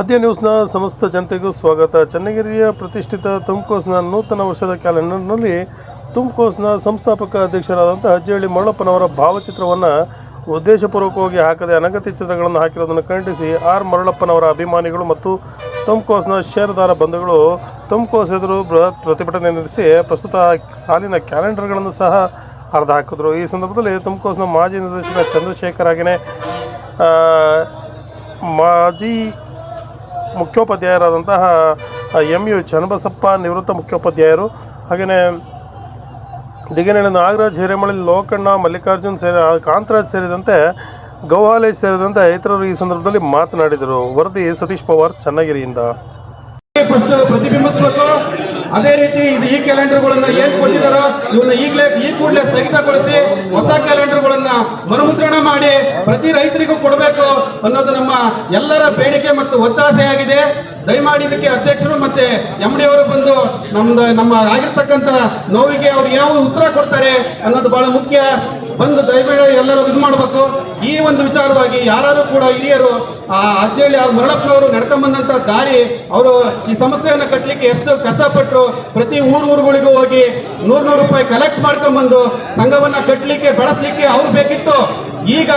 ಆದ್ಯ ನ್ಯೂಸ್ನ ಸಮಸ್ತ ಜನತೆಗೂ ಸ್ವಾಗತ. ಚನ್ನಗಿರಿಯ ಪ್ರತಿಷ್ಠಿತ ತುಮಕೋಸ್ನ ನೂತನ ವರ್ಷದ ಕ್ಯಾಲೆಂಡರ್ನಲ್ಲಿ ತುಮಕೋಸ್ನ ಸಂಸ್ಥಾಪಕ ಅಧ್ಯಕ್ಷರಾದಂಥ ಅಜ್ಜಹಳ್ಳಿ ಮರಳಪ್ಪನವರ ಭಾವಚಿತ್ರವನ್ನು ಉದ್ದೇಶಪೂರ್ವಕವಾಗಿ ಹಾಕದೆ ಅನಗತ್ಯ ಚಿತ್ರಗಳನ್ನು ಹಾಕಿರೋದನ್ನು ಖಂಡಿಸಿ ಆರ್ ಮರಳಪ್ಪನವರ ಅಭಿಮಾನಿಗಳು ಮತ್ತು ತುಮಕೋಸ್ನ ಷೇರುದಾರ ಬಂಧುಗಳು ತುಮಕೋಸ್ ಎದುರು ಬೃಹತ್ ಪ್ರತಿಭಟನೆ ನಡೆಸಿ ಪ್ರಸ್ತುತ ಸಾಲಿನ ಕ್ಯಾಲೆಂಡರ್ಗಳನ್ನು ಸಹ ಅರ್ಧ ಹಾಕಿದ್ರು ಈ ಸಂದರ್ಭದಲ್ಲಿ ತುಮಕೋಸ್ನ ಮಾಜಿ ನಿರ್ದೇಶಕ ಚಂದ್ರಶೇಖರ್ ಹಾಗೆಯೇ ಮಾಜಿ ಮುಖ್ಯೋಪಾಧ್ಯಾಯರಾದಂತಹ ಎಂ ಯು ಚನ್ನಬಸಪ್ಪ ನಿವೃತ್ತ ಮುಖ್ಯೋಪಾಧ್ಯಾಯರು. ಹಾಗೆಯೇ ದಿಗನೇಳ ನಾಗರಾಜ್ ಹಿರೇಮಳಿ ಲೋಕಣ್ಣ, ಮಲ್ಲಿಕಾರ್ಜುನ್ ಸೇರಿ ಕಾಂತರಾಜ್ ಸೇರಿದಂತೆ ಗೌಹಾಲೇಶ್ ಸೇರಿದಂತೆ ಇತರರು ಈ ಸಂದರ್ಭದಲ್ಲಿ ಮಾತನಾಡಿದರು. ವರದಿ ಸತೀಶ್ ಪವಾರ್, ಚನ್ನಗಿರಿಯಿಂದ. ಪ್ರತಿಬಿಂಬಿಸಬೇಕು. ಅದೇ ರೀತಿ ಇದು ಈ ಕ್ಯಾಲೆಂಡರ್ಗಳನ್ನ ಏನ್ ಕೊಟ್ಟಿದಾರೋ ಇವನ್ನ ಈಗಲೇ ಈ ಕೂಡಲೇ ಸ್ಥಗಿತಗೊಳಿಸಿ ಹೊಸ ಕ್ಯಾಲೆಂಡರ್ಗಳನ್ನ ಮರುಮುದ್ರಣ ಮಾಡಿ ಪ್ರತಿ ರೈತರಿಗೂ ಕೊಡಬೇಕು ಅನ್ನೋದು ನಮ್ಮ ಎಲ್ಲರ ಬೇಡಿಕೆ ಮತ್ತು ಒತ್ತಾಸೆಯಾಗಿದೆ. ದಯಮಾಡಿ ಇದಕ್ಕೆ ಅಧ್ಯಕ್ಷರು ಮತ್ತೆ ಎಂ ಡಿ ಅವರು ಬಂದು ನಮ್ದು ನಮ್ಮ ಆಗಿರ್ತಕ್ಕಂಥ ನೋವಿಗೆ ಅವ್ರು ಯಾವ ಉತ್ತರ ಕೊಡ್ತಾರೆ ಅನ್ನೋದು ಬಹಳ ಮುಖ್ಯ. ಬಂದು ದಯಮಾಡಿ ಎಲ್ಲರೂ ಇದು ಮಾಡಬೇಕು. ಈ ಒಂದು ವಿಚಾರವಾಗಿ ಯಾರು ಕೂಡ ಹಿರಿಯರು, ಆ ಅಜ್ಜಳ್ಳಿ ಅವ್ರ ಮರಳಪ್ಪನವರು ನಡ್ಕೊಂಡ್ ಬಂದಂತ ದಾರಿ, ಅವರು ಈ ಸಂಸ್ಥೆಯನ್ನ ಕಟ್ಟಲಿಕ್ಕೆ ಎಷ್ಟು ಕಷ್ಟಪಟ್ಟರು ಪ್ರತಿ ಊರು ಊರುಗಳಿಗೂ ಹೋಗಿ ನೂರ್ ನೂರು ರೂಪಾಯಿ ಕಲೆಕ್ಟ್ ಮಾಡ್ಕೊಂಡ್ಬಂದು ಸಂಘವನ್ನ ಕಟ್ಟಲಿಕ್ಕೆ ಬೆಳೆಸಲಿಕ್ಕೆ ಅವ್ರು ಬೇಕಿತ್ತು. ಈಗ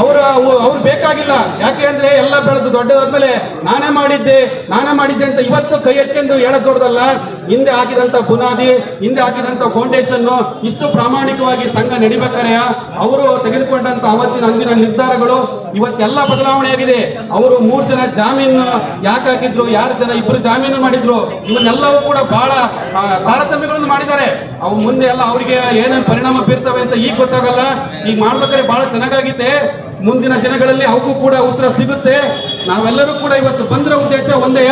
ಅವರ, ಅವ್ರು ಬೇಕಾಗಿಲ್ಲ. ಯಾಕೆ ಅಂದ್ರೆ ಎಲ್ಲ ಬೆಳೆದು ದೊಡ್ಡದಾದ್ಮೇಲೆ ನಾನೇ ಮಾಡಿದ್ದೆ ನಾನೇ ಮಾಡಿದ್ದೆ ಅಂತ ಇವತ್ತು ಕೈ ಎತ್ಕೊಂಡು ಹೇಳೋದ್ ದೊಡ್ಡದಲ್ಲ. ಹಿಂದೆ ಹಾಕಿದಂತ ಬುನಾದಿ, ಹಿಂದೆ ಹಾಕಿದಂತ ಫೌಂಡೇಶನ್ ಇಷ್ಟು ಪ್ರಾಮಾಣಿಕವಾಗಿ ಸಂಘ ನಡಿಬೇಕಾರೆ ಅವರು ತೆಗೆದುಕೊಂಡಂತ ಅವತ್ತಿನ ಅಂದಿನ ನಿರ್ಧಾರಗಳು ಇವತ್ತೆಲ್ಲ ಬದಲಾವಣೆ ಆಗಿದೆ. ಅವರು ಮೂರ್ ಜನ ಜಾಮೀನು ಯಾಕೆ ಹಾಕಿದ್ರು, ಯಾರು ಜನ ಇಬ್ಬರು ಜಾಮೀನು ಮಾಡಿದ್ರು, ಇವನ್ನೆಲ್ಲವೂ ಕೂಡ ಬಹಳ ತಾರತಮ್ಯಗಳನ್ನು ಮಾಡಿದ್ದಾರೆ. ಅವು ಮುಂದೆ ಎಲ್ಲ ಅವರಿಗೆ ಏನೇನು ಪರಿಣಾಮ ಬೀರ್ತವೆ ಅಂತ ಈಗ ಗೊತ್ತಾಗಲ್ಲ. ಈಗ ಮಾಡ್ಬೇಕಾದ್ರೆ ಬಹಳ ಚೆನ್ನಾಗಾಗಿದೆ. ಮುಂದಿನ ದಿನಗಳಲ್ಲಿ ಅವಕ್ಕೂ ಕೂಡ ಉತ್ತರ ಸಿಗುತ್ತೆ. ನಾವೆಲ್ಲರೂ ಕೂಡ ಇವತ್ತು ಬಂದಿರೋ ಉದ್ದೇಶ ಒಂದೇ.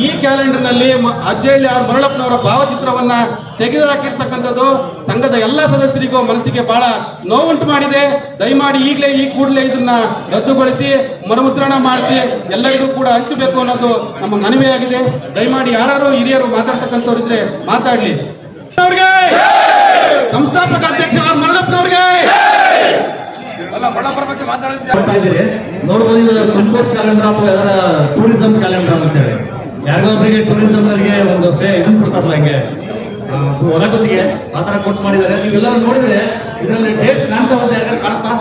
ಈ ಕ್ಯಾಲೆಂಡರ್ನಲ್ಲಿ ಮ- ಅಜ್ಜಳ್ಳಿ ಆರ್ ಮರಳಪ್ಪನವರ ಭಾವಚಿತ್ರವನ್ನ ತೆಗೆದುಹಾಕಿರ್ತಕ್ಕಂಥದ್ದು ಸಂಘದ ಎಲ್ಲ ಸದಸ್ಯರಿಗೂ ಮನಸ್ಸಿಗೆ ಬಹಳ ನೋವುಂಟು ಮಾಡಿದೆ. ದಯಮಾಡಿ ಈಗಲೇ ಈ ಕೂಡಲೇ ಇದನ್ನ ರದ್ದುಗೊಳಿಸಿ ಮರುಮುದ್ರಣ ಮಾಡಿಸಿ ಎಲ್ಲರಿಗೂ ಕೂಡ ಹಂಚಬೇಕು ಅನ್ನೋದು ನಮ್ಮ ಮನವಿಯಾಗಿದೆ. ದಯಮಾಡಿ ಯಾರು ಹಿರಿಯರು ಮಾತಾಡ್ತಕ್ಕಂಥವ್ರು ಇದ್ರೆ ಮಾತಾಡ್ಲಿ. ಅವ್ರಿಗೆ! ಸಂಸ್ಥಾಪಕ ಅಧ್ಯಕ್ಷ ಆರ್ ಮರಳಪ್ಪನವ್ರಿಗೆ! ನೋಡ್ಬೋದು ಇದು ಕ್ಯಾಲೆಂಡರ್ ಅಥವಾ ಅದರ ಟೂರಿಸಂ ಕ್ಯಾಲೆಂಡರ್ ಅಂತೇಳಿ ಯಾರಿಗೊಬ್ಬರಿಗೆ ಟೂರಿಸಂ ಅವರಿಗೆ ಒಂದು ಇದನ್ನ ಕೊಡ್ತಾರಲ್ಲ ಹಂಗೆ. ಹೊರಗುತ್ತಿಗೆ ಆ ಥರ ಕೊಟ್ಟು ಮಾಡಿದ್ದಾರೆ. ನೀವೆಲ್ಲ ನೋಡಿದ್ರೆ ಇದರಲ್ಲಿ ಡೇಟ್ ಕಾಣ್ತಾ ಬಂದ ಯಾರು ಕಾಣುತ್ತಾ?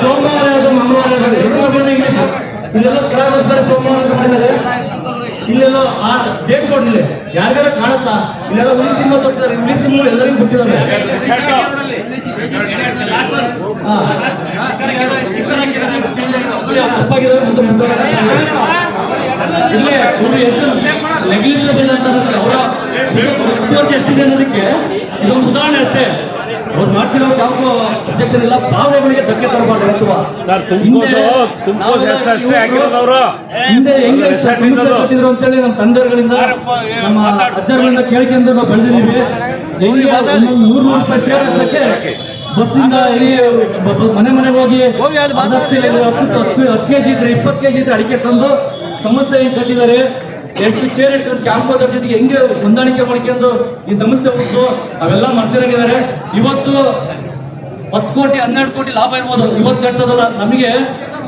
ಸೋಮವಾರ ಅದು ಮಂಗಳವಾರ ಇಲ್ಲೆಲ್ಲ ಸೋಮವಾರ ಮಾಡಿದ್ದಾರೆ. ಇಲ್ಲೆಲ್ಲ ಆ ಡೇಟ್ ಕೊಡ್ಲಿಲ್ಲ. ಯಾರಿಗಾರ ಕಾಣುತ್ತಾ ಇಲ್ಲೆಲ್ಲ ಹುಲಿ ಸಿನಿಮಾ ಎಲ್ಲರಿಗೂ ಗೊತ್ತಿದ್ದಾರೆ ಅಂತ ಎಷ್ಟಿದೆ ಅನ್ನೋದಕ್ಕೆ ಇದೊಂದು ಉದಾಹರಣೆ ಅಷ್ಟೇ. ಅವ್ರು ಮಾಡ್ತಿರೋ ಯಾವ ಪ್ರೊಜೆಕ್ಷನ್ ಇಲ್ಲ ಭಾವನೆಗಳಿಗೆ ಧಕ್ಕೆ ತರಬಾರ್ದು ಅಥವಾ? ಹಿಂದೆ ಹೆಂಗೆ. ಕಟ್ಟಿದ್ರು ಅಂತೇಳಿ ನಮ್ಮ ತಂದೆಗಳಿಂದ ನಮ್ಮ ಅಜ್ಜಗಳಿಂದ ಕೇಳ್ಕೊಂಡು ನಾವು ಬೆಳೆದಿದ್ದೀವಿ. ಹೆಂಗೆ ನೂರು ನೂರು ರೂಪಾಯಿ ಶೇರ್ ಹಾಕಕ್ಕೆ ಬಸ್ಸಿಂದ ಮನೆ ಮನೆಗೆ ಹೋಗಿ ಹತ್ತು ಹತ್ತು ಹತ್ತು ಕೆ ಜಿ ಇದ್ರೆ ಇಪ್ಪತ್ತು ಕೆ ಜಿ ಇದ್ರೆ ಅಡಿಕೆ ತಂದು ಸಂಸ್ಥೆ ಕಟ್ಟಿದ್ದಾರೆ. ಎಷ್ಟು ಚೇರ್ ಇಟ್ಕೊಂಡು ಕ್ಯಾಂಪೋದರ್ ಜೊತೆಗೆ ಹೆಂಗೆ ಹೊಂದಾಣಿಕೆ ಮಾಡ್ಕೊಂಡು ಈ ಸಂಸ್ಥೆ ಹೋಗ್ತು ಅವೆಲ್ಲ ಮಾಡ್ತಿರಂಗಿದ್ದಾರೆ. ಇವತ್ತು ಹತ್ತು ಕೋಟಿ, ಹನ್ನೆರಡು ಕೋಟಿ ಲಾಭ ಇರ್ಬೋದು. ಇವತ್ತು ಕಟ್ತದಲ್ಲ ನಮಗೆ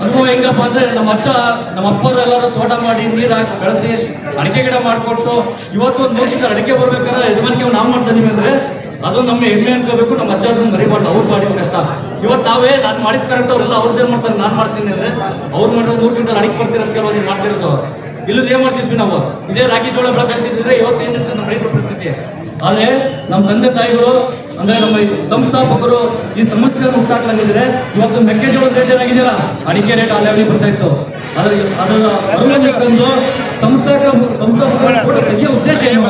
ಅನುಭವ ಹೆಂಗಪ್ಪ ಅಂದ್ರೆ ನಮ್ಮ ಅಜ್ಜ, ನಮ್ಮ ಅಪ್ಪರು ಎಲ್ಲರೂ ತೋಟ ಮಾಡಿ ನೀರು ಹಾಕಿ ಬೆಳೆಸಿ ಅಡಿಕೆ ಗಿಡ ಮಾಡಿಕೊಟ್ಟು ಇವತ್ತು ಒಂದು ನೋಡಿದ್ರೆ ಅಡಿಕೆ ಬರ್ಬೇಕಾದ್ರೆ ಯಜಮಾನಿಕೆ ನಾವು ಮಾಡ್ತಾ ಅಂದ್ರೆ ಅದು ನಮ್ಮ ಹೆಮ್ಮೆ ಅನ್ಕೋಬೇಕು. ನಮ್ಮ ಅಜ್ಜ ಅದನ್ನ ಮರಿಬಾರ್ದು, ಅವ್ರು ಮಾಡಿದ ಕಷ್ಟ. ಇವತ್ತು ನಾವೇ, ನಾನು ಮಾಡಿದ ಕರೆಕ್ಟ್ ಅವ್ರೆಲ್ಲ ಅವ್ರದ್ದೇನು ಮಾಡ್ತಾರೆ, ನಾನು ಮಾಡ್ತೀನಿ ಅಂದ್ರೆ ಅವ್ರು ಮಾಡಿರೋ ನೂರು ಕ್ವಿಂಟಲ್ ಅಡಿಕೆ ಬರ್ತೀರ ಅಂತ ಕೇಳೋದು ಮಾಡ್ತಿರೋದು. ಇಲ್ಲದ ಏನ್ ಮಾಡ್ತಿದ್ವಿ ನಾವು? ಇದೇ ರಾಗಿ ಜೋಳ ಬೆಳೆದಿದ್ರೆ ಇವತ್ತು ಏನಿರ್ತದೆ ನಮ್ಮ ರೈತರ ಪರಿಸ್ಥಿತಿ? ಆದ್ರೆ ನಮ್ಮ ತಂದೆ ತಾಯಿಗಳು ಅಂದ್ರೆ ನಮ್ಮ ಸಂಸ್ಥಾಪಕರು ಈ ಸಮಸ್ಯೆಯನ್ನು ಹುಟ್ಟಾಕ್ಲಾಗಿದ್ರೆ ಇವತ್ತು ಮೆಕ್ಕೆಜೋಳ ರೇಟ್ ಏನಾಗಿದೆಯಲ್ಲ? ಅಡಿಕೆ ರೇಟ್ ಆ ಲೆವೆಲ್ ಬರ್ತಾ ಇತ್ತು. ಅದ್ರ ಅದರ ಅನುಮತಿ ಬಂದು ಸಂಸ್ಥಾಪಕ ಸಂಸ್ಥಾಪಕರ ಉದ್ದೇಶ ಏನು?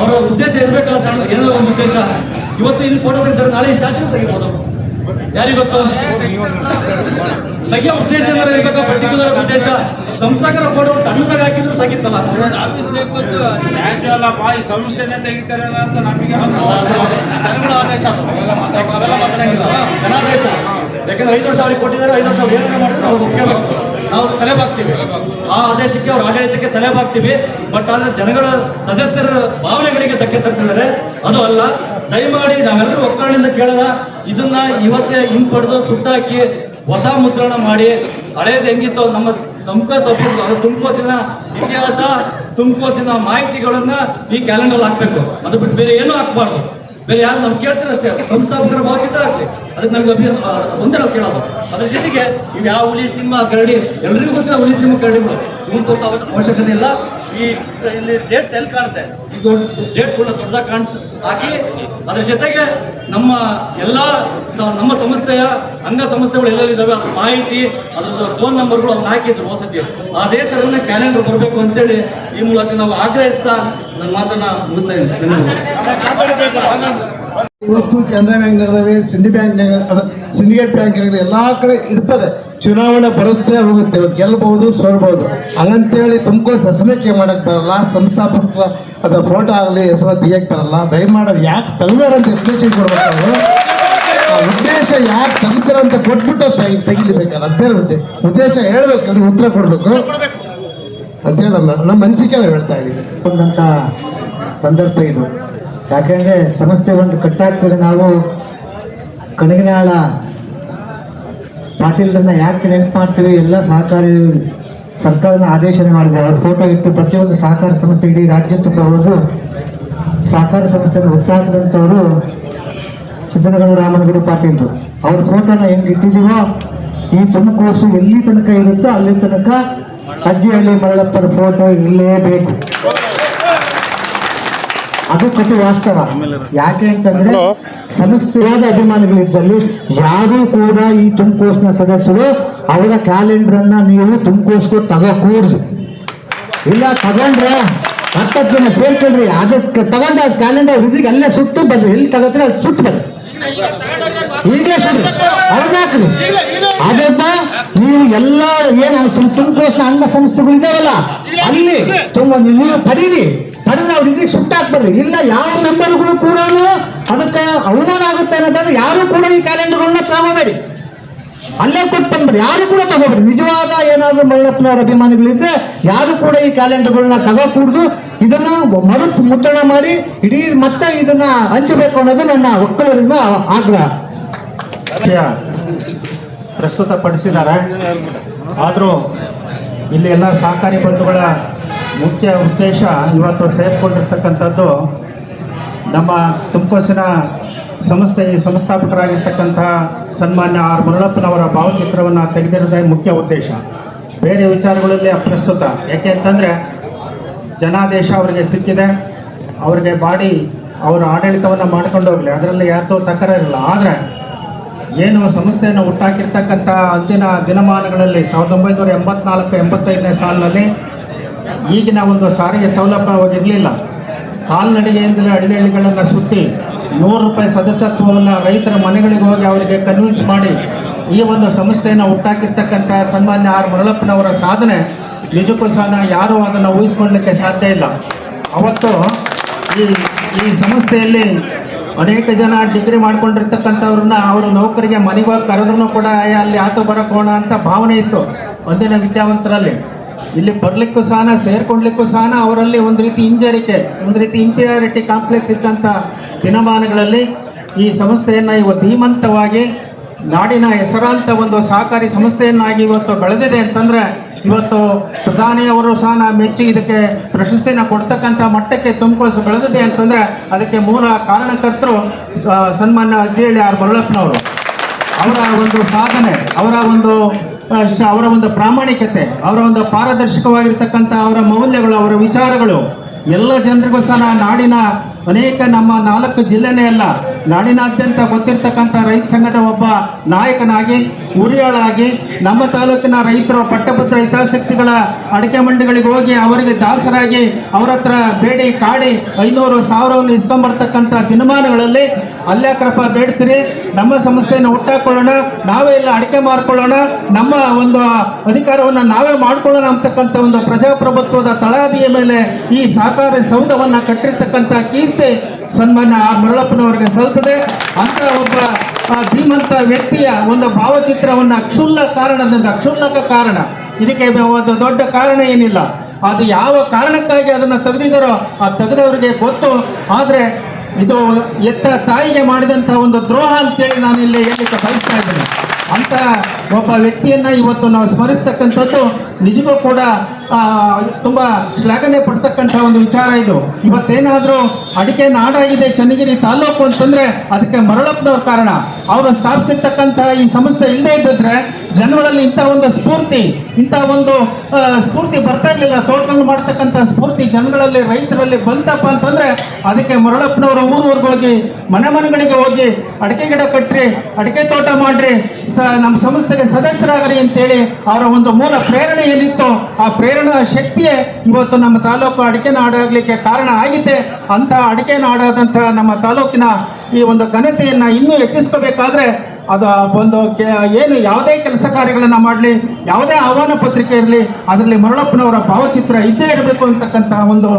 ಅವರ ಉದ್ದೇಶ ಇರ್ಬೇಕಲ್ಲ ಸಣ್ಣ ಏನೋ ಒಂದು ಉದ್ದೇಶ? ಇವತ್ತು ಇಲ್ಲಿ ಫೋಟೋ ತೆಗಿತಾರೆ ನಾಳೆ ಸ್ಟ್ಯಾಚು ತೆಗಿಬೋದು. ಯಾರಿಗ್ ಗೊತ್ತು? ತೆಗಿಯೋ ಉದ್ದೇಶ ಅಂದ್ರೆ ಇರ್ಬೇಕಾ ಪರ್ಟಿಕ್ಯುಲರ್ ಉದ್ದೇಶ. ಸಂಸ್ಥಾಕರ ಫೋಟೋ ಸಣ್ಣದಾಗಿ ಹಾಕಿದ್ರು ಸಾಕಿತ್ತಲ್ಲ. ಅಲ್ಲಪ್ಪ ಬಾಯಿ ಸಂಸ್ಥೆನೇ ತೆಗಿತಾರೆ ಅಂತ ನಮಗೆ ಜನಗಳ ಆದೇಶ. ಅವೆಲ್ಲ ಅವೆಲ್ಲ ಮಾತಾಡಂಗಿಲ್ಲ ಜನಾದೇಶ. ಯಾಕಂದ್ರೆ ಐದು ವರ್ಷ ಅವ್ರಿಗೆ ಕೊಟ್ಟಿದ್ದಾರೆ ಐದು ವರ್ಷ ಮಾಡ್ತಾರೆ ಮಾಡಿದ್ರೆ ಅವ್ರು ಒಪ್ಕೋಬೇಕು ನಾವು ತಲೆ ಬಾಗ್ತೀವಿ ಆ ಆದೇಶಕ್ಕೆ ಅವ್ರ ಆಡಳಿತಕ್ಕೆ ತಲೆ ಬಾಗ್ತೀವಿ ಬಟ್ ಆದ್ರೆ ಜನಗಳ ಸದಸ್ಯರ ಭಾವನೆಗಳಿಗೆ ಧಕ್ಕೆ ತರ್ತಿದ್ದಾರೆ. ಅದು ಅಲ್ಲ ದಯಮಾಡಿ ನಾವೆಲ್ಲರೂ ಒಕ್ಕಲಿನಿಂದ ಕೇಳೋಣ. ಇದನ್ನ ಇವತ್ತೇ ಹಿಂಪಡೆದು ಸುಟ್ಟಾಕಿ ಹೊಸ ಮುದ್ರಣ ಮಾಡಿ. ಹಳೇದು ಹೆಂಗಿತ್ತು ನಮ್ಮ ತುಮಕೋಸ್ ತುಮಕೋಸಿನ ಇತಿಹಾಸ ತುಮಕೋಸಿನ ಮಾಹಿತಿಗಳನ್ನ ಈ ಕ್ಯಾಲೆಂಡರ್ ಹಾಕ್ಬೇಕು. ಅದು ಬಿಟ್ಟು ಬೇರೆ ಏನೂ ಹಾಕ್ಬಾರ್ದು. ಬೇರೆ ಯಾರು ನಾವು ಕೇಳ್ತೀರ ಅಷ್ಟೇ. ಸಂಸ್ಥಾಪಕರ ಭಾವಚಿತ್ರ ಹಾಕ್ಲಿ. ಅದಕ್ಕೆ ನಮ್ಗೆ ಅಭಿ ಒಂದೇ ನಾವು ಕೇಳೋದು. ಅದ್ರ ಜೊತೆಗೆ ಇವು ಯಾವ ಹುಲಿ ಸಿಂಹ ಕರಡಿ, ಎಲ್ರಿಗೂ ಗೊತ್ತಿಲ್ಲ ಹುಲಿ ಸಿಂಹ ಕರಡಿಗಳು. ಇವ್ನು ಅವಶ್ಯಕತೆ ಇಲ್ಲ. ಈ ಇಲ್ಲಿ ಡೇಟ್ಸ್ ಎಲ್ಲಿ ಕಾಣುತ್ತೆ. ಈ ಡೇಟ್ ಕೂಡ ದೊಡ್ಡದಾಗಿ ಕಾಣ್ ಹಾಕಿ ಅದರ ಜೊತೆಗೆ ನಮ್ಮ ಎಲ್ಲ ನಮ್ಮ ಸಂಸ್ಥೆಯ ಅಂಗ ಸಂಸ್ಥೆಗಳು ಎಲ್ಲೆಲ್ಲಿದ್ದಾವೆ ಅದ್ರ ಮಾಹಿತಿ ಅದ್ರದ್ದು ಫೋನ್ ನಂಬರ್ಗಳು ಅದನ್ನ ಹಾಕಿದ್ರು ವಸತಿ ಅದೇ ಥರನೇ ಕ್ಯಾಲೆಂಡರ್ ಬರಬೇಕು ಅಂತೇಳಿ ಈ ಮೂಲಕ ನಾವು ಆಗ್ರಹಿಸ್ತಾ ನನ್ನ ಮಾತನ್ನ ಮುಗಿಸ್ತಾ ಇದ್ದೀನಿ ಇವತ್ತು ಕೆನರಾ ಬ್ಯಾಂಕ್ ನಗರವೇ ಸಿಂಡಿ ಬ್ಯಾಂಕ್ ನಗರ ಸಿಂಡಿಕೇಟ್ ಬ್ಯಾಂಕ್ ಆಗಲಿ ಎಲ್ಲಾ ಕಡೆ ಇರ್ತದೆ. ಚುನಾವಣೆ ಬರುತ್ತೆ, ಹೋಗುತ್ತೆ. ಇವತ್ತು ಗೆಲ್ಲಬಹುದು ಸೋಲ್ಬಹುದು. ಹಂಗಂತೇಳಿ ತುಮಕೂರು ಸಸನೇಚೆ ಚೇಂಜ್ ಮಾಡಕ್ ಬರಲ್ಲ, ಸಂಸ್ಥಾಪಕ ಅದ ಫೋಟೋ ಆಗಲಿ, ಹೆಸರು ತೆಗಿಯಕ್ ಬರಲ್ಲ. ದಯಮಾಡ ಯಾಕೆ ತೆಗ್ದಾರಂತ ಉದ್ದೇಶ ಕೊಡ್ಬೇಕು ಉದ್ದೇಶ ಯಾಕೆ ತೆಗ್ದಾರ ಅಂತ ಕೊಟ್ಬಿಟ್ಟು ತೆಗಿ, ತೆಗಿಲಿಬೇಕಲ್ಲ? ಅದೇ ಉದ್ದೇಶ ಉದ್ದೇಶ ಹೇಳ್ಬೇಕು ಉತ್ತರ ಕೊಡ್ಬೇಕು. ಅಂತೇಳಿ ನಮ್ಮ ನಮ್ಮ ಮನಸ್ಸಿಗೆ ನಾವು ಹೇಳ್ತಾ ಇದ್ದೀವಿ ಒಂದಂತ ಸಂದರ್ಭ ಇದು. ಯಾಕೆಂದ್ರೆ ಸಂಸ್ಥೆ ಒಂದು ಕಟ್ಟಾಗ್ತದೆ. ನಾವು ಕಣಗಿನಾಳ ಪಾಟೀಲ್ರನ್ನ ಯಾಕೆ ನೆನಪು ಮಾಡ್ತೀವಿ ಎಲ್ಲ ಸಹಕಾರಿ ಸರ್ಕಾರನ ಆದೇಶನ ಮಾಡಿದೆ. ಅವ್ರ ಫೋಟೋ ಇಟ್ಟು ಪ್ರತಿಯೊಂದು ಸಹಕಾರ ಸಂಸ್ಥೆ ಇಡೀ ರಾಜ್ಯ ತುಂಬ ಹೋದ್ರು ಸಹಕಾರ ಸಂಸ್ಥೆಯನ್ನು ಹುಟ್ಟಾಕಿದಂಥವರು ಸಿದ್ದನಗೌಡ ರಾಮನಗೌಡ ಪಾಟೀಲ್ರು. ಅವ್ರ ಫೋಟೋನ ಹೆಂಗೆ ಇಟ್ಟಿದೀವೋ ಈ ತುಮಕೋಸು ಎಲ್ಲಿ ತನಕ ಇರುತ್ತೋ ಅಲ್ಲಿ ತನಕ ಅಜ್ಜಿಹಳ್ಳಿ ಮರಳಪ್ಪರ ಫೋಟೋ ಇರಲೇಬೇಕು. ಅದು ಕಟ್ಟು ವಾಸ್ತವ. ಯಾಕೆ ಅಂತಂದ್ರೆ ಸಂಸ್ಥೆಯಾದ ಅಭಿಮಾನಿಗಳಿದ್ದಲ್ಲಿ ಯಾರು ಕೂಡ ಈ ತುಮಕೋಸ್ನ ಸದಸ್ಯರು ಅವರ ಕ್ಯಾಲೆಂಡರ್ ಅನ್ನ ನೀವು ತುಮಕೋಸ್ಗೂ ತಗೋಕೂಡ್ದು. ಇಲ್ಲ ತಗೊಂಡ್ರೆ ಹತ್ತತ್ತು ಜನ ಸೇರ್ಕೊಂಡ್ರಿ. ಅದಕ್ಕೆ ತಗೊಂಡ ಕ್ಯಾಲೆಂಡರ್ ಇದ್ರಿಗೆ ಅಲ್ಲೇ ಸುಟ್ಟು ಬರ್ರಿ ಎಲ್ಲಿ ತಗೋತ್ರಿ ಅದು ಸುಟ್ಟು ಬರ್ರಿ ಈಗಲೇ ಸುಡ್ರಿ. ಅವ್ರದಾಕ್ರಿ ಅದನ್ನ ನೀವು ಎಲ್ಲ ಏನು ತುಮಕೋಸ್ನ ಅಂಗ ಸಂಸ್ಥೆಗಳು ಇದಾವಲ್ಲ ಅಲ್ಲಿ ತುಂಬ ನೀವು ಪಡೀರಿ. ಪಡೆದ್ರೆ ಅವ್ರ ಇದ್ರಿಗೆ ಸುಟ್ಟಾಕ್ಬರ್ರಿ ಇಲ್ಲ, ಯಾವ ಮೆಂಬರ್ಗಳು ಕೂಡ ಅದಕ್ಕೆ ಅವಮಾನ ಆಗುತ್ತೆ ಅನ್ನೋದಾದ್ರೆ ಯಾರು ಕೂಡ ಈ ಕ್ಯಾಲೆಂಡರ್ಗಳನ್ನ ತಗೋಬೇಡಿ. ಅಲ್ಲೇ ಕೊಟ್ಟು ಬಂದ್ಬಿಡಿ. ಯಾರು ಕೂಡ ತಗೋಬೇಡಿ. ನಿಜವಾದ ಏನಾದ್ರೂ ಮಲ್ಲಪ್ಪನವರ ಅಭಿಮಾನಿಗಳಿದ್ರೆ ಯಾರು ಕೂಡ ಈ ಕ್ಯಾಲೆಂಡರ್ಗಳನ್ನ ತಗೋಕೂಡ್ದು ಇದನ್ನ ಮರು ಮುದ್ರಣ ಮಾಡಿ ಇಡೀ ಮತ್ತೆ ಇದನ್ನ ಹಂಚಬೇಕು ಅನ್ನೋದು ನನ್ನ ಒಕ್ಕಲರಿಂದ ಆಗ್ರಹ. ಪ್ರಸ್ತುತ ಪಡಿಸಿದ್ದಾರೆ ಆದರೂ ಇಲ್ಲಿ ಎಲ್ಲ ಸಹಕಾರಿ ಬಂಧುಗಳ ಮುಖ್ಯ ಉದ್ದೇಶ ಇವತ್ತು ಸೇರಿಕೊಂಡಿರ್ತಕ್ಕಂಥದ್ದು ನಮ್ಮ ತುಮಕೂಸಿನ ಸಂಸ್ಥೆ ಈ ಸಂಸ್ಥಾಪಕರಾಗಿರ್ತಕ್ಕಂತಹ ಸನ್ಮಾನ್ಯ ಆರ್ ಮುರಳಪ್ಪನವರ ಭಾವಚಿತ್ರವನ್ನು ತೆಗೆದಿರೋದೇ ಮುಖ್ಯ ಉದ್ದೇಶ. ಬೇರೆ ವಿಚಾರಗಳಲ್ಲಿ ಅಪ್ರಸ್ತುತ ಯಾಕೆ ಅಂತಂದರೆ ಜನಾದೇಶ ಅವರಿಗೆ ಸಿಕ್ಕಿದೆ. ಅವರಿಗೆ ಬಾಡಿ ಅವರ ಆಡಳಿತವನ್ನು ಮಾಡ್ಕೊಂಡು ಹೋಗಲಿ. ಅದರಲ್ಲಿ ಯಾರ್ದೋ ತಕರಾರಿಲ್ಲ. ಆದರೆ ಏನು ಸಂಸ್ಥೆಯನ್ನು ಹುಟ್ಟಾಕಿರ್ತಕ್ಕಂಥ ಅಂದಿನ ದಿನಮಾನಗಳಲ್ಲಿ ಸಾವಿರದ ಒಂಬೈನೂರ ಎಂಬತ್ನಾಲ್ಕು, ಎಂಬತ್ತೈದನೇ ಸಾಲಿನಲ್ಲಿ ಈಗಿನ ಒಂದು ಸಾರಿಗೆ ಸೌಲಭ್ಯವಾಗಿರಲಿಲ್ಲ ಕಾಲ್ನಡಿಗೆಯಿಂದಲೇ ಹಳ್ಳಿ ಹಳ್ಳಿಗಳನ್ನು ಸುತ್ತಿ ನೂರು ರೂಪಾಯಿ ಸದಸ್ಯತ್ವವನ್ನು ರೈತರ ಮನೆಗಳಿಗೆ ಹೋಗಿ ಅವರಿಗೆ ಕನ್ವಿನ್ಸ್ ಮಾಡಿ ಈ ಒಂದು ಸಂಸ್ಥೆಯನ್ನು ಹುಟ್ಟಾಕಿರ್ತಕ್ಕಂಥ ಸನ್ಮಾನ್ಯ ಆರ್ ಮರಳಪ್ಪನವರ ಸಾಧನೆ ನಿಜಕ್ಕೂ ಸಹ ಯಾರೂ ಅದನ್ನು ಊಹಿಸ್ಕೊಳ್ಳಲಿಕ್ಕೆ ಸಾಧ್ಯ ಇಲ್ಲ. ಅವತ್ತು ಈ ಈ ಸಂಸ್ಥೆಯಲ್ಲಿ ಅನೇಕ ಜನ ಡಿಗ್ರಿ ಮಾಡ್ಕೊಂಡಿರ್ತಕ್ಕಂಥವ್ರನ್ನ ಅವರು ನೌಕರಿಗೆ ಮನೆಗೆ ಹೋಗಿ ಕರೆದ್ರೂ ಕೂಡ ಅಲ್ಲಿ ಆಟೋ ಬರೋ ಕೋಣ ಅಂತ ಭಾವನೆ ಇತ್ತು. ಒಂದಿನ ವಿದ್ಯಾವಂತರಲ್ಲಿ. ಇಲ್ಲಿ ಬರ್ಲಿಕ್ಕೂ ಸಹ ಸೇರ್ಕೊಳ್ಲಿಕ್ಕೂ ಸಹ ಅವರಲ್ಲಿ ಒಂದು ರೀತಿ ಹಿಂಜರಿಕೆ, ಒಂದು ರೀತಿ ಇಂಪೀರಿಯಾರಿಟಿ ಕಾಂಪ್ಲೆಕ್ಸ್ ಇದ್ದಂಥ ದಿನಮಾನಗಳಲ್ಲಿ ಈ ಸಂಸ್ಥೆಯನ್ನು ಇವತ್ತು ಧೀಮಂತವಾಗಿ, ನಾಡಿನ ಹೆಸರಾಂತ ಒಂದು ಸಹಕಾರಿ ಸಂಸ್ಥೆಯನ್ನಾಗಿ ಇವತ್ತು ಬೆಳೆದಿದೆ ಅಂತಂದರೆ, ಇವತ್ತು ಪ್ರಧಾನಿಯವರು ಸಹ ನಾ ಮೆಚ್ಚಿ ಇದಕ್ಕೆ ಪ್ರಶಸ್ತಿನ ಕೊಡ್ತಕ್ಕಂಥ ಮಟ್ಟಕ್ಕೆ ತುಮಕೂರು ಬೆಳೆದಿದೆ ಅಂತಂದರೆ, ಅದಕ್ಕೆ ಮೂಲ ಕಾರಣಕರ್ತರು ಸನ್ಮಾನ್ಯ ಅಜ್ಜಿಹಳ್ಳಿ ಆರ್ ಮರಳಪ್ಪನವರು ಅವರ ಒಂದು ಸಾಧನೆ, ಅವರ ಒಂದು ಅವರ ಒಂದು ಪ್ರಾಮಾಣಿಕತೆ ಅವರ ಒಂದು ಪಾರದರ್ಶಕವಾಗಿರ್ತಕ್ಕಂಥ ಅವರ ಮೌಲ್ಯಗಳು ಅವರ ವಿಚಾರಗಳು ಎಲ್ಲ ಜನರಿಗೂ ಸಹ ನಾಡಿನ ಅನೇಕ ನಮ್ಮ ನಾಲ್ಕು ಜಿಲ್ಲೆನೇ ಅಲ್ಲ, ನಾಡಿನಾದ್ಯಂತ ಗೊತ್ತಿರ್ತಕ್ಕಂಥ ರೈತ ಸಂಘದ ಒಬ್ಬ ನಾಯಕನಾಗಿ, ಉರಿಯಾಳಾಗಿ, ನಮ್ಮ ತಾಲೂಕಿನ ರೈತರ, ಪಟ್ಟಭದ್ರ ಹಿತಾಸಕ್ತಿಗಳ ಅಡಿಕೆ ಮಂಡಿಗಳಿಗೆ ಹೋಗಿ ಅವರಿಗೆ ದಾಸರಾಗಿ ಅವರ ಹತ್ರ ಬೇಡಿ ಕಾಡಿ ಐನೂರು ಸಾವಿರವನ್ನು ಇಸ್ಕೊಂಬರ್ತಕ್ಕಂಥ ದಿನಮಾನಗಳಲ್ಲಿ ಅಲ್ಯಾಕ್ರಪ್ಪ ಬೇಡ್ತೀರಿ, ನಮ್ಮ ಸಂಸ್ಥೆಯನ್ನು ಹುಟ್ಟಾಕೊಳ್ಳೋಣ, ನಾವೇ ಇಲ್ಲ ಅಡಿಕೆ ಮಾರ್ಕೊಳ್ಳೋಣ, ನಮ್ಮ ಒಂದು ಅಧಿಕಾರವನ್ನು ನಾವೇ ಮಾಡ್ಕೊಳ್ಳೋಣ ಅಂತಕ್ಕಂಥ ಒಂದು ಪ್ರಜಾಪ್ರಭುತ್ವದ ತಳಹದಿಯ ಮೇಲೆ ಈ ಸಹಕಾರ ಸೌಧವನ್ನು ಕಟ್ಟಿರ್ತಕ್ಕಂಥ ಕೀರ್ತಿ ಸನ್ಮಾನ್ಯ ಆ ಮರಳಪ್ಪನವರಿಗೆ ಸಲ್ತದೆ ಅಂತ ಒಬ್ಬ ಆ, ಧೀಮಂತ ವ್ಯಕ್ತಿಯ ಒಂದು ಭಾವಚಿತ್ರವನ್ನ ಕ್ಷುಲ್ಲ ಕಾರಣದಿಂದ ಕ್ಷುಲ್ಲಕ ಕಾರಣ. ಇದಕ್ಕೆ ಒಂದು ದೊಡ್ಡ ಕಾರಣ ಏನಿಲ್ಲ. ಅದು ಯಾವ ಕಾರಣಕ್ಕಾಗಿ ಅದನ್ನು ತೆಗೆದಿದ್ದಾರೋ ಆ ತೆಗೆದವರಿಗೆ ಗೊತ್ತು. ಆದರೆ ಇದು ಎತ್ತ ತಾಯಿಗೆ ಮಾಡಿದಂತ ಒಂದು ದ್ರೋಹ ಅಂತೇಳಿ ನಾನು ಇಲ್ಲಿ ಹೇಳಲಿಕ್ಕೆ ಬಯಸ್ತಾ ಇದ್ದೇನೆ. ಅಂತ ಒಬ್ಬ ವ್ಯಕ್ತಿಯನ್ನ ಇವತ್ತು ನಾವು ಸ್ಮರಿಸ್ತಕ್ಕಂಥದ್ದು ನಿಜಕ್ಕೂ ಕೂಡ ತುಂಬಾ ಶ್ಲಾಘನೆ ಪಡ್ತಕ್ಕಂಥ ಒಂದು ವಿಚಾರ ಇದು. ಇವತ್ತೇನಾದರೂ ಅಡಿಕೆ ನಾಡಾಗಿದೆ ಚನ್ನಗಿರಿ ತಾಲೂಕು ಅಂತಂದ್ರೆ ಅದಕ್ಕೆ ಮರಳಪ್ಪನವ್ರ ಕಾರಣ. ಅವರು ಸ್ಥಾಪಿಸಿರ್ತಕ್ಕಂಥ ಈ ಸಂಸ್ಥೆ ಇಲ್ಲದೆ ಇದ್ದಿದ್ರೆ ಜನಗಳಲ್ಲಿ ಇಂಥ ಒಂದು ಸ್ಫೂರ್ತಿ, ಇಂಥ ಒಂದು ಸ್ಫೂರ್ತಿ ಬರ್ತಾ ಇರಲಿಲ್ಲ. ಸೋಟ್ನಲ್ಲಿ ಮಾಡ್ತಕ್ಕಂಥ ಸ್ಫೂರ್ತಿ ಜನಗಳಲ್ಲಿ, ರೈತರಲ್ಲಿ ಬಂತಪ್ಪ ಅಂತಂದ್ರೆ ಅದಕ್ಕೆ ಮರಳಪ್ಪನವರು ಊರೂರಿಗೆ ಹೋಗಿ ಮನೆ ಮನೆಗಳಿಗೆ ಹೋಗಿ ಅಡಿಕೆ ಗಿಡ ಕಟ್ಟ್ರಿ ಅಡಿಕೆ ತೋಟ ಮಾಡ್ರಿ, ಸ, ನಮ್ಮ ಸಂಸ್ಥೆಗೆ ಸದಸ್ಯರಾಗಲಿ ಅಂತೇಳಿ ಅವರ ಒಂದು ಮೂಲ ಪ್ರೇರಣೆ ಏನಿತ್ತು ಆ ಪ್ರೇರಣಾ ಶಕ್ತಿಯೇ ಇವತ್ತು ನಮ್ಮ ತಾಲೂಕು ಅಡಿಕೆ ನಾಡಾಗಲಿಕ್ಕೆ ಕಾರಣ ಆಗಿದೆ ಅಂತ ಅಡಿಕೆ ನಾಡಾದಂಥ ನಮ್ಮ ತಾಲೂಕಿನ ಈ ಒಂದು ಘನತೆಯನ್ನು ಇನ್ನೂ ಹೆಚ್ಚಿಸ್ಕೋಬೇಕಾದ್ರೆ ಅದು ಬಂದು ಏನು ಯಾವುದೇ ಕೆಲಸ ಕಾರ್ಯಗಳನ್ನು ಮಾಡಲಿ, ಯಾವುದೇ ಆಹ್ವಾನ ಪತ್ರಿಕೆ ಇರಲಿ, ಅದರಲ್ಲಿ ಮರಳಪ್ಪನವರ ಭಾವಚಿತ್ರ ಇದ್ದೇ ಇರಬೇಕು ಅಂತಕ್ಕಂತಹ ಒಂದು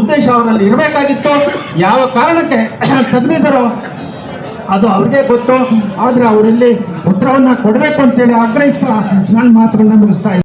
ಉದ್ದೇಶ ಅವರಲ್ಲಿ ಇರಬೇಕಾಗಿತ್ತು. ಯಾವ ಕಾರಣಕ್ಕೆ ತೆಗೆದಿದ್ದರೋ ಅದು ಅವ್ರಿಗೆ ಗೊತ್ತು. ಆದರೆ ಅವರಿಲ್ಲಿ ಉತ್ತರವನ್ನು ಕೊಡಬೇಕು ಅಂತೇಳಿ ಆಗ್ರಹಿಸ್ತಾ ನನ್ನ ಮಾತುಗಳನ್ನ ಮುಗಿಸ್ತಾ